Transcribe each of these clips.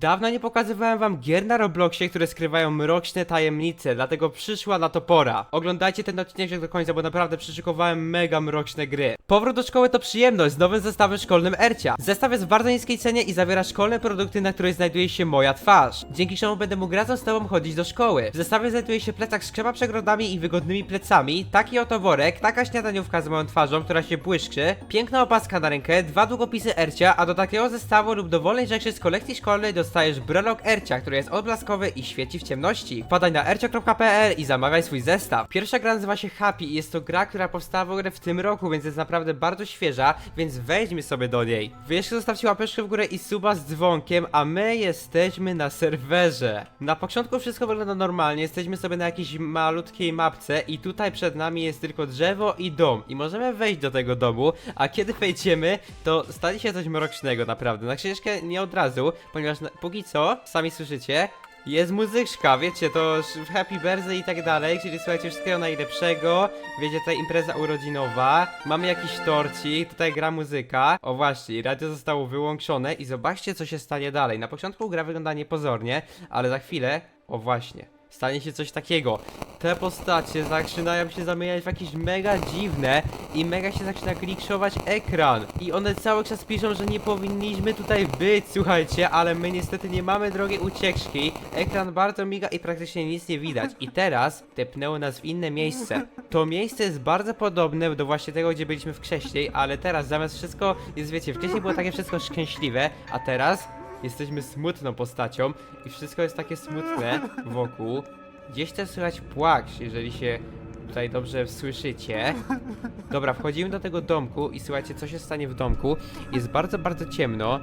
Dawno nie pokazywałem wam gier na Robloxie, które skrywają mroczne tajemnice, dlatego przyszła na to pora. Oglądajcie ten odcinek do końca, bo naprawdę przyszykowałem mega mroczne gry. Powrót do szkoły to przyjemność z nowym zestawem szkolnym Ercia. Zestaw jest w bardzo niskiej cenie i zawiera szkolne produkty, na której znajduje się moja twarz. Dzięki czemu będę mógł razem z tobą chodzić do szkoły. W zestawie znajduje się plecak z trzema przegrodami i wygodnymi plecami, taki oto worek, taka śniadaniówka z moją twarzą, która się błyszczy, piękna opaska na rękę, dwa długopisy Ercia, a do takiego zestawu lub dowolnej rzeczy z kolekcji szkolnej dostajesz brelok Ercia, który jest odblaskowy i świeci w ciemności. Wpadaj na ercio.pl i zamawiaj swój zestaw. Pierwsza gra nazywa się Happy i jest to gra, która powstała w ogóle w tym roku, więc jest naprawdę bardzo świeża, więc wejdźmy sobie do niej. Wy jeszcze zostawcie łapeczkę w górę i suba z dzwonkiem, a my jesteśmy na serwerze. Na początku wszystko wygląda normalnie, jesteśmy sobie na jakiejś malutkiej mapce i tutaj przed nami jest tylko drzewo i dom i możemy wejść do tego domu, a kiedy wejdziemy, to stanie się coś mrocznego naprawdę. Na książkę nie od razu, ponieważ póki co, sami słyszycie, jest muzyczka, wiecie, to happy birthday i tak dalej, czyli słuchajcie, wszystkiego najlepszego, wiecie, tutaj impreza urodzinowa, mamy jakiś torcik, tutaj gra muzyka, o właśnie, radio zostało wyłączone i zobaczcie, co się stanie dalej. Na początku gra wygląda niepozornie, ale za chwilę, o właśnie, stanie się coś takiego. Te postacie zaczynają się zamieniać w jakieś mega dziwne i mega się zaczyna glitchować ekran. I one cały czas piszą, że nie powinniśmy tutaj być, słuchajcie, ale my niestety nie mamy drogiej ucieczki. Ekran bardzo miga i praktycznie nic nie widać. I teraz tepnęło nas w inne miejsce. To miejsce jest bardzo podobne do właśnie tego, gdzie byliśmy wcześniej, ale teraz zamiast wszystko jest, wiecie, wcześniej było takie wszystko szczęśliwe, a teraz jesteśmy smutną postacią i wszystko jest takie smutne wokół. Gdzieś też słychać płacz, jeżeli się tutaj dobrze słyszycie. Dobra, wchodzimy do tego domku i słuchajcie, co się stanie w domku. Jest bardzo, bardzo ciemno.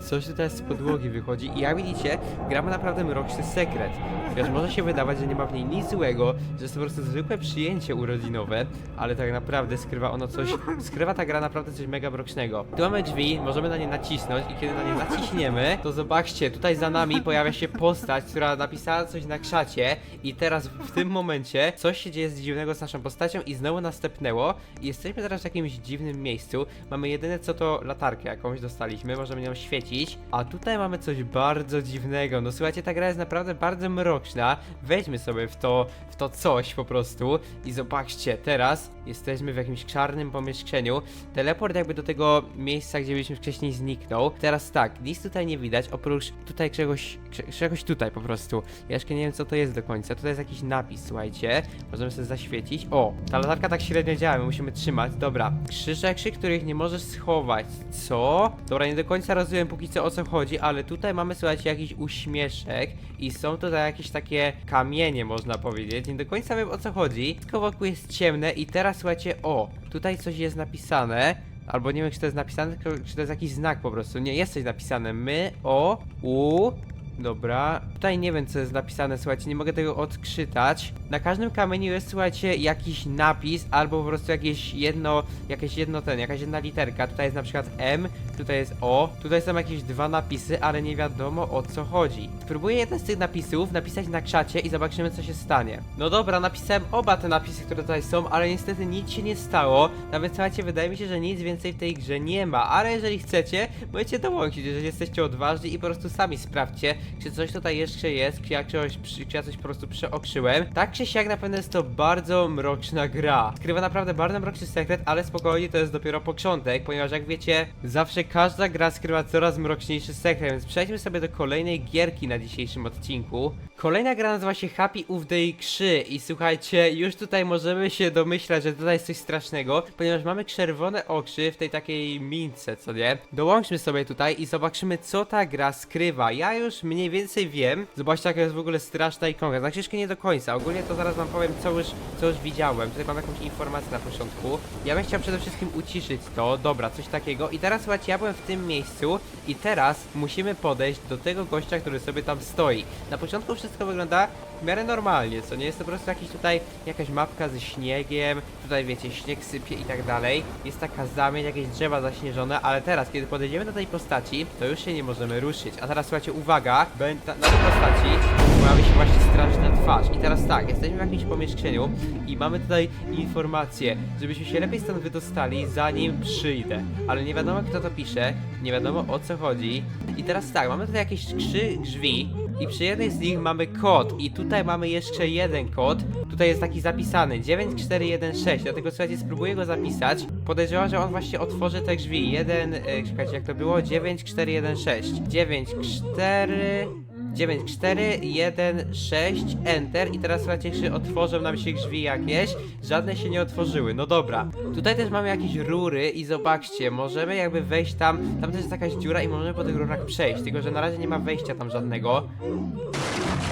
Coś tutaj z podłogi wychodzi i jak widzicie, gra ma naprawdę mroczny sekret. Wiesz, może się wydawać, że nie ma w niej nic złego, że jest to po prostu zwykłe przyjęcie urodzinowe, ale tak naprawdę skrywa ono coś, skrywa ta gra naprawdę coś mega mrocznego. Tu mamy drzwi, możemy na nie nacisnąć i kiedy na nie naciśniemy, to zobaczcie, tutaj za nami pojawia się postać, która napisała coś na krzacie i teraz w tym momencie coś się dzieje z dziwnego z naszą postacią i znowu nas stepnęło i jesteśmy teraz w jakimś dziwnym miejscu. Mamy jedyne co to latarkę jakąś dostaliśmy, możemy nią świecić, a tutaj mamy coś bardzo dziwnego. No słuchajcie, ta gra jest naprawdę bardzo mroczna. Wejdźmy sobie w to, w to coś po prostu i zobaczcie, teraz jesteśmy w jakimś czarnym pomieszczeniu. Teleport jakby do tego miejsca, gdzie byliśmy wcześniej zniknął. Teraz tak, nic tutaj nie widać, oprócz tutaj czegoś, cze- czegoś tutaj po prostu. Ja jeszcze nie wiem co to jest do końca. Tutaj jest jakiś napis, słuchajcie. Możemy sobie zaświecić. O, ta latarka tak średnio działa, my musimy trzymać. Dobra, trzy rzeczy, których nie możesz schować. Co? Dobra, nie do końca rozumiem póki co o co chodzi, ale tutaj mamy, słuchajcie, jakiś uśmieszek i są tutaj jakieś takie kamienie, można powiedzieć. Nie do końca wiem o co chodzi. Wszystko wokół jest ciemne i teraz, słuchajcie, o, tutaj coś jest napisane. Albo nie wiem, czy to jest napisane, czy to jest jakiś znak po prostu. Nie, jest coś napisane. My, o, u, Dobra, tutaj nie wiem co jest napisane, słuchajcie, nie mogę tego odczytać. Na każdym kamieniu jest, słuchajcie, jakiś napis albo po prostu jakieś jedno, jakieś jedno ten, jakaś jedna literka. Tutaj jest na przykład M, tutaj jest O, tutaj są jakieś dwa napisy, ale nie wiadomo o co chodzi. Spróbuję jeden z tych napisów napisać na krzacie i zobaczymy co się stanie. No dobra, napisałem oba te napisy, które tutaj są, ale niestety nic się nie stało. Nawet słuchajcie, wydaje mi się, że nic więcej w tej grze nie ma, ale jeżeli chcecie, możecie dołączyć, jeżeli jesteście odważni i po prostu sami sprawdźcie, czy coś tutaj jeszcze jest, czy ja przy- czy ja coś po prostu przeokrzyłem. Tak czy siak na pewno jest to bardzo mroczna gra. Skrywa naprawdę bardzo mroczny sekret, ale spokojnie to jest dopiero początek, ponieważ jak wiecie, zawsze każda gra skrywa coraz mroczniejszy sekret, więc przejdźmy sobie do kolejnej gierki na dzisiejszym odcinku. Kolejna gra nazywa się Happy of Day 3 i słuchajcie, już tutaj możemy się domyślać, że tutaj jest coś strasznego, ponieważ mamy czerwone oczy w tej takiej mince, co nie? Dołączmy sobie tutaj i zobaczymy, co ta gra skrywa. Ja już mniej więcej wiem. Zobaczcie, jaka jest w ogóle straszna ikonka. Na książkę nie do końca. Ogólnie to zaraz wam powiem, co już, co już widziałem. Tutaj mam jakąś informację na początku. Ja bym chciał przede wszystkim uciszyć to. Dobra, coś takiego. I teraz słuchajcie, ja byłem w tym miejscu i teraz musimy podejść do tego gościa, który sobie tam stoi. Na początku wszystko wygląda w miarę normalnie, co nie jest to po prostu jakiś tutaj jakaś mapka ze śniegiem, tutaj wiecie, śnieg sypie i tak dalej. Jest taka zamień, jakieś drzewa zaśnieżone, ale teraz, kiedy podejdziemy do tej postaci, to już się nie możemy ruszyć. A teraz słuchajcie, uwaga, na tej postaci, pojawi się właśnie straszna twarz. I teraz tak, jesteśmy w jakimś pomieszczeniu i mamy tutaj informację, żebyśmy się lepiej stąd wydostali, zanim przyjdę. Ale nie wiadomo kto to pisze, nie wiadomo o co chodzi. I teraz tak, mamy tutaj jakieś trzy drzwi i przy jednej z nich mamy kod i tutaj mamy jeszcze jeden kod. Tutaj jest taki zapisany 9416, dlatego słuchajcie, spróbuję go zapisać. Podejrzewam, że on właśnie otworzy te drzwi. Jeden, e, czekajcie, jak to było? 9416. 94 9416 Enter i teraz słuchajcie, czy otworzą nam się drzwi jakieś? Żadne się nie otworzyły, no dobra. Tutaj też mamy jakieś rury i zobaczcie, możemy jakby wejść tam, tam też jest jakaś dziura i możemy po tych rurach przejść, tylko że na razie nie ma wejścia tam żadnego.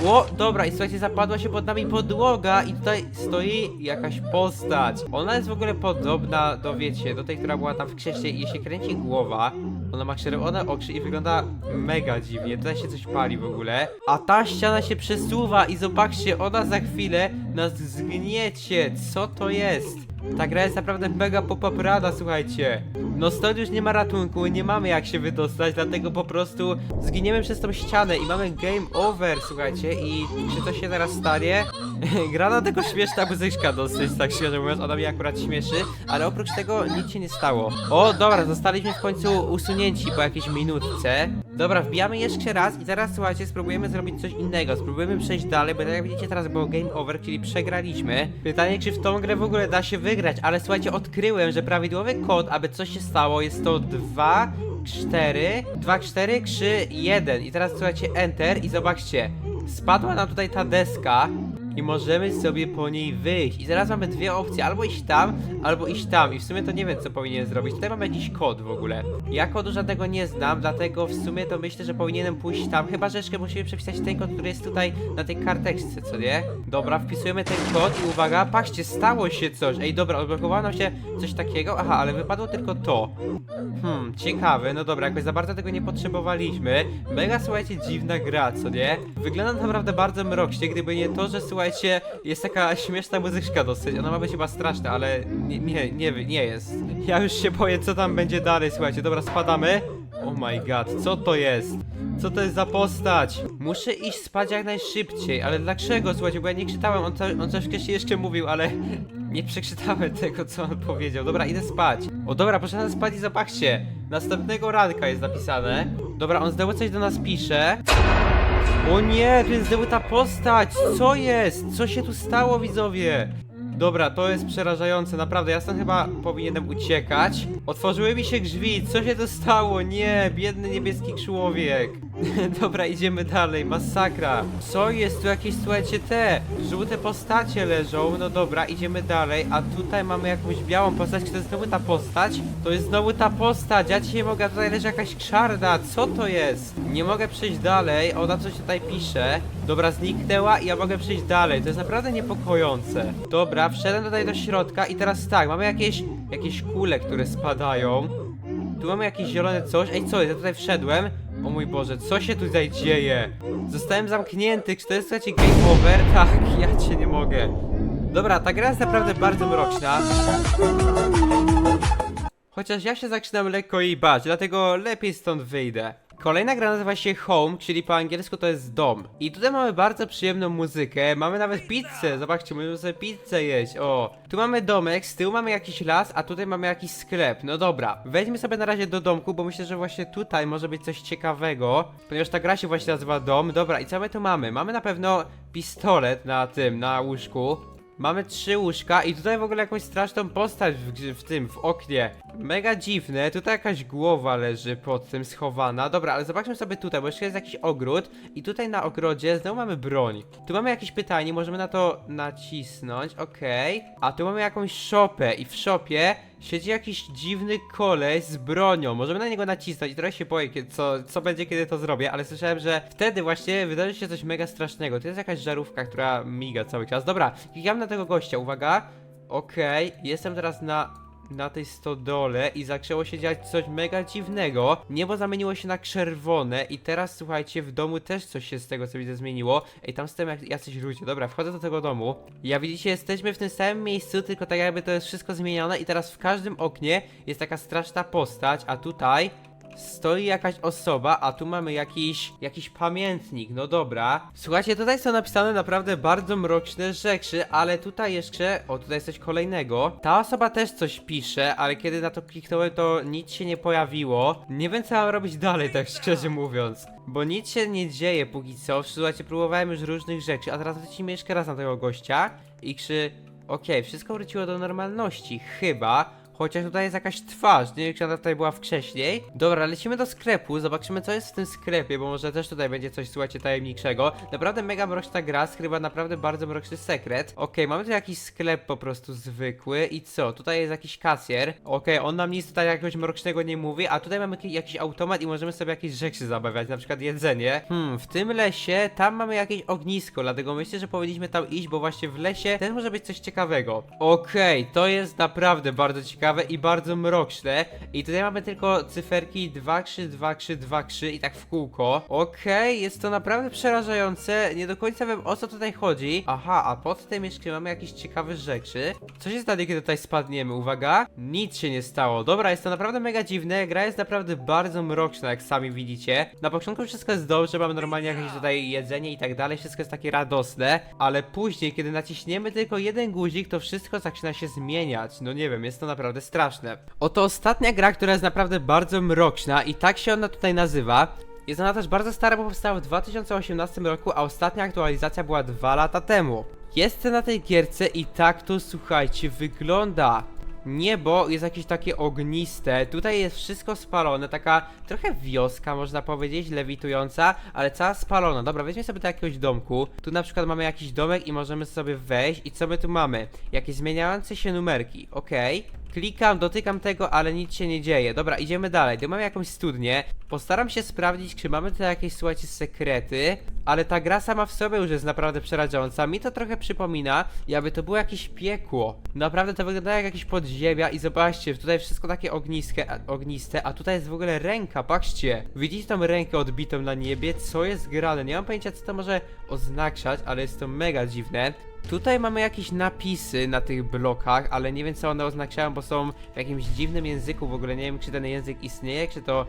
O, dobra, i słuchajcie, zapadła się pod nami podłoga i tutaj stoi jakaś postać. Ona jest w ogóle podobna do, wiecie, do tej, która była tam w krzeście i się kręci głowa. Ona ma czerwone oczy i wygląda mega dziwnie. Tutaj się coś pali w ogóle. A ta ściana się przesuwa i zobaczcie, ona za chwilę nas zgniecie. Co to jest? Ta gra jest naprawdę mega popaprana, słuchajcie. No stąd już nie ma ratunku, nie mamy jak się wydostać, dlatego po prostu zginiemy przez tą ścianę i mamy game over, słuchajcie. I czy to się teraz stanie? gra na tego śmieszna muzyczka dosyć, tak szczerze mówiąc, ona mnie akurat śmieszy, ale oprócz tego nic się nie stało. O, dobra, zostaliśmy w końcu usunięci po jakiejś minutce. Dobra, wbijamy jeszcze raz i teraz słuchajcie, spróbujemy zrobić coś innego. Spróbujemy przejść dalej, bo tak jak widzicie teraz było game over, czyli przegraliśmy. Pytanie, czy w tą grę w ogóle da się wygrać, ale słuchajcie, odkryłem, że prawidłowy kod, aby coś się stało, jest to 2, 4, 2, 4, 3, 1. I teraz słuchajcie, enter i zobaczcie, spadła nam tutaj ta deska. I możemy sobie po niej wyjść. I teraz mamy dwie opcje, albo iść tam, albo iść tam. I w sumie to nie wiem, co powinien zrobić. Tutaj mamy jakiś kod w ogóle. Ja kodu żadnego nie znam, dlatego w sumie to myślę, że powinienem pójść tam. Chyba, że jeszcze musimy przepisać ten kod, który jest tutaj na tej karteczce, co nie? Dobra, wpisujemy ten kod i uwaga, patrzcie, stało się coś. Ej, dobra, odblokowało nam się coś takiego. Aha, ale wypadło tylko to. Hmm, ciekawe, no dobra, jakoś za bardzo tego nie potrzebowaliśmy. Mega, słuchajcie, dziwna gra, co nie? Wygląda naprawdę bardzo mrocznie, gdyby nie to, że słuchajcie, jest taka śmieszna muzyczka dosyć. Ona ma być chyba straszna, ale nie, nie, nie, nie jest. Ja już się boję, co tam będzie dalej, słuchajcie. Dobra, spadamy. Oh my god, co to jest? Co to jest za postać? Muszę iść spać jak najszybciej, ale dlaczego? Słuchajcie, bo ja nie czytałem, on, co, on coś wcześniej jeszcze mówił, ale nie przeczytałem tego, co on powiedział. Dobra, idę spać. O dobra, poszedłem spać i zobaczcie. Następnego ranka jest napisane. Dobra, on znowu coś do nas pisze. O nie, tu jest znowu ta postać! Co jest? Co się tu stało, widzowie? Dobra, to jest przerażające, naprawdę, ja stąd chyba powinienem uciekać. Otworzyły mi się drzwi, co się tu stało? Nie, biedny niebieski człowiek. Dobra, idziemy dalej, masakra. Co jest tu jakieś, słuchajcie, te żółte postacie leżą, no dobra, idziemy dalej, a tutaj mamy jakąś białą postać, czy to jest znowu ta postać? To jest znowu ta postać, ja dzisiaj mogę, a tutaj leży jakaś czarna, co to jest? Nie mogę przejść dalej, ona coś tutaj pisze. Dobra, zniknęła i ja mogę przejść dalej, to jest naprawdę niepokojące. Dobra, wszedłem tutaj do środka i teraz tak, mamy jakieś, jakieś kule, które spadają. Tu mamy jakieś zielone coś. Ej, co jest? Ja tutaj wszedłem. O mój Boże, co się tutaj dzieje? Zostałem zamknięty. Czy to jest słuchajcie game over? Tak, ja cię nie mogę. Dobra, ta gra jest naprawdę bardzo mroczna. Chociaż ja się zaczynam lekko jej bać, dlatego lepiej stąd wyjdę. Kolejna gra nazywa się Home, czyli po angielsku to jest dom. I tutaj mamy bardzo przyjemną muzykę, mamy nawet pizzę, zobaczcie, możemy sobie pizzę jeść, o. Tu mamy domek, z tyłu mamy jakiś las, a tutaj mamy jakiś sklep. No dobra, wejdźmy sobie na razie do domku, bo myślę, że właśnie tutaj może być coś ciekawego, ponieważ ta gra się właśnie nazywa dom. Dobra, i co my tu mamy? Mamy na pewno pistolet na tym, na łóżku. Mamy trzy łóżka i tutaj w ogóle jakąś straszną postać w, w tym, w oknie. Mega dziwne, tutaj jakaś głowa leży pod tym schowana. Dobra, ale zobaczmy sobie tutaj, bo jeszcze jest jakiś ogród i tutaj na ogrodzie znowu mamy broń. Tu mamy jakieś pytanie, możemy na to nacisnąć, okej. A tu mamy jakąś szopę i w szopie siedzi jakiś dziwny koleś z bronią. Możemy na niego nacisnąć i trochę się boję, co, co będzie, kiedy to zrobię, ale słyszałem, że wtedy właśnie wydarzy się coś mega strasznego. To jest jakaś żarówka, która miga cały czas. Dobra, klikam na tego gościa, uwaga. Okej, jestem teraz na na tej stodole i zaczęło się dziać coś mega dziwnego. Niebo zamieniło się na czerwone i teraz słuchajcie, w domu też coś się z tego co widzę zmieniło. Ej, tam stoją jak jacyś ludzie. Dobra, wchodzę do tego domu. Ja widzicie, jesteśmy w tym samym miejscu, tylko tak jakby to jest wszystko zmienione i teraz w każdym oknie jest taka straszna postać, a tutaj stoi jakaś osoba, a tu mamy jakiś, jakiś pamiętnik, no dobra. Słuchajcie, tutaj są napisane naprawdę bardzo mroczne rzeczy, ale tutaj jeszcze, o tutaj jest coś kolejnego. Ta osoba też coś pisze, ale kiedy na to kliknąłem, to nic się nie pojawiło. Nie wiem co mam robić dalej, tak szczerze mówiąc. Bo nic się nie dzieje póki co. Słuchajcie, próbowałem już różnych rzeczy, a teraz lecimy jeszcze raz na tego gościa i krzy... Okej, wszystko wróciło do normalności, chyba. Chociaż tutaj jest jakaś twarz, nie wiem czy ona tutaj była wcześniej. Dobra, lecimy do sklepu, zobaczymy co jest w tym sklepie, bo może też tutaj będzie coś, słuchajcie, tajemniczego. Naprawdę mega mroczna gra, skrywa naprawdę bardzo mroczny sekret. Okej, mamy tu jakiś sklep po prostu zwykły i co? Tutaj jest jakiś kasjer. Okej, on nam nic tutaj jakiegoś mrocznego nie mówi, a tutaj mamy jaki- jakiś automat i możemy sobie jakieś rzeczy zabawiać, na przykład jedzenie. Hmm, w tym lesie, tam mamy jakieś ognisko, dlatego myślę, że powinniśmy tam iść, bo właśnie w lesie też może być coś ciekawego. Okej, to jest naprawdę bardzo ciekawe i bardzo mroczne. I tutaj mamy tylko cyferki 2 3 2 3 2 3 i tak w kółko. Okej, jest to naprawdę przerażające. Nie do końca wiem o co tutaj chodzi. Aha, a pod tym jeszcze mamy jakieś ciekawe rzeczy. Co się stanie, kiedy tutaj spadniemy? Uwaga. Nic się nie stało. Dobra, jest to naprawdę mega dziwne. Gra jest naprawdę bardzo mroczna, jak sami widzicie. Na początku wszystko jest dobrze, mamy normalnie jakieś tutaj jedzenie i tak dalej. Wszystko jest takie radosne. Ale później, kiedy naciśniemy tylko jeden guzik, to wszystko zaczyna się zmieniać. No nie wiem, jest to naprawdę straszne. Oto ostatnia gra, która jest naprawdę bardzo mroczna i tak się ona tutaj nazywa. Jest ona też bardzo stara, bo powstała w 2018 roku, a ostatnia aktualizacja była dwa lata temu. Jest na tej gierce i tak to słuchajcie wygląda. Niebo jest jakieś takie ogniste, tutaj jest wszystko spalone, taka trochę wioska można powiedzieć, lewitująca, ale cała spalona. Dobra, weźmy sobie do jakiegoś domku. Tu na przykład mamy jakiś domek i możemy sobie wejść i co my tu mamy? Jakieś zmieniające się numerki, okej. Klikam, dotykam tego, ale nic się nie dzieje. Dobra, idziemy dalej. Tu mamy jakąś studnię. Postaram się sprawdzić, czy mamy tutaj jakieś, słuchajcie, sekrety. Ale ta gra sama w sobie już jest naprawdę przerażająca. Mi to trochę przypomina, jakby to było jakieś piekło. Naprawdę to wygląda jak jakieś podziemia i zobaczcie, tutaj wszystko takie ogniskie, a- ogniste, a tutaj jest w ogóle ręka, patrzcie. Widzicie tą rękę odbitą na niebie? Co jest grane? Nie mam pojęcia, co to może oznaczać, ale jest to mega dziwne. Tutaj mamy jakieś napisy na tych blokach, ale nie wiem co one oznaczają, bo są w jakimś dziwnym języku. W ogóle nie wiem, czy ten język istnieje, czy to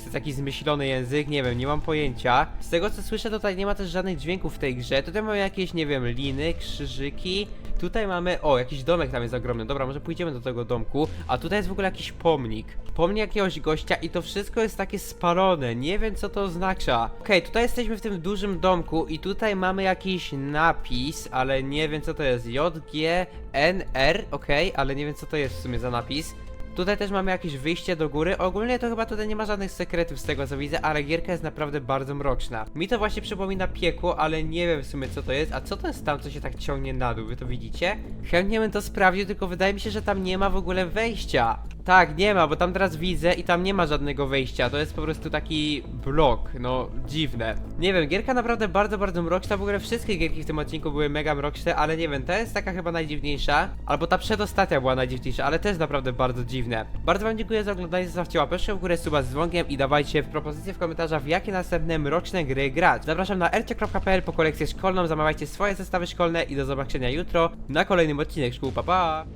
to jest jakiś zmyślony język, nie wiem, nie mam pojęcia. Z tego co słyszę, tutaj nie ma też żadnych dźwięków w tej grze. Tutaj mamy jakieś, nie wiem, liny, krzyżyki. Tutaj mamy, o, jakiś domek tam jest ogromny. Dobra, może pójdziemy do tego domku. A tutaj jest w ogóle jakiś pomnik. Pomnik jakiegoś gościa i to wszystko jest takie spalone. Nie wiem co to oznacza. Okej, tutaj jesteśmy w tym dużym domku i tutaj mamy jakiś napis, ale nie wiem co to jest. J, G, N, R, okej, ale nie wiem co to jest w sumie za napis. Tutaj też mamy jakieś wyjście do góry. Ogólnie to chyba tutaj nie ma żadnych sekretów z tego co widzę, ale gierka jest naprawdę bardzo mroczna. Mi to właśnie przypomina piekło, ale nie wiem w sumie co to jest. A co to jest tam, co się tak ciągnie na dół? Wy to widzicie? Chętnie bym to sprawdził, tylko wydaje mi się, że tam nie ma w ogóle wejścia. Tak, nie ma, bo tam teraz widzę i tam nie ma żadnego wejścia. To jest po prostu taki blok, no dziwne. Nie wiem, gierka naprawdę bardzo, bardzo mroczna. W ogóle wszystkie gierki w tym odcinku były mega mroczne, ale nie wiem, ta jest taka chyba najdziwniejsza. Albo ta przedostatnia była najdziwniejsza, ale też naprawdę bardzo dziwne. Bardzo wam dziękuję za oglądanie, zostawcie łapeczkę w górę, suba z dzwonkiem i dawajcie w propozycje w komentarzach, w jakie następne mroczne gry grać. Zapraszam na rc.pl po kolekcję szkolną, zamawiajcie swoje zestawy szkolne i do zobaczenia jutro na kolejnym odcinek szkół, pa pa!